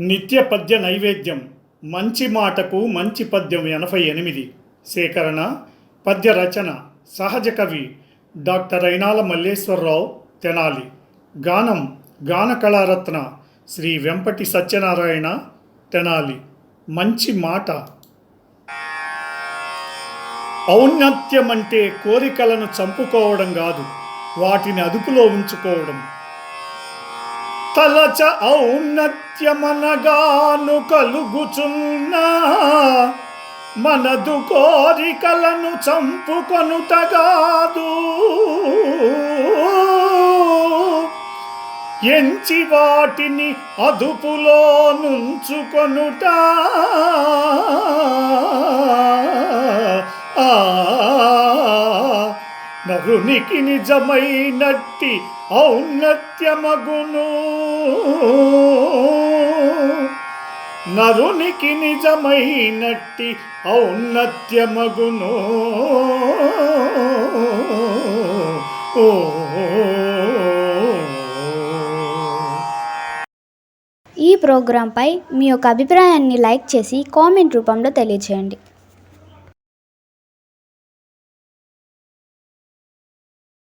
నిత్య పద్య నైవేద్యం. మంచి మాటకు మంచి పద్యం ఎనభై ఎనిమిది. సేకరణ పద్య రచన సహజ కవి డాక్టర్ అయినాల మల్లేశ్వరరావు తెనాలి. గానం గాన కళారత్న శ్రీ వెంపటి సత్యనారాయణ తెనాలి. మంచి మాట. ఔన్నత్యం అంటే కోరికలను చంపుకోవడం కాదు వాటిని అదుపులో ఉంచుకోవడం. తలచ ఔన్నత్యమనగాను కలుగుచున్నా మనదు కోరికలను చంపుకొనుటగాదు. ఎంచి వాటిని అదుపులో నుంచుకొనుట నరునికి నిజమైనట్టి ఔన్నత్యమగును. నరునికి నిజమైనట్టి ఔన్నత్యమగును. ఓ ఈ ప్రోగ్రాంపై మీ యొక్క అభిప్రాయాన్ని లైక్ చేసి కామెంట్ రూపంలో తెలియచేయండి.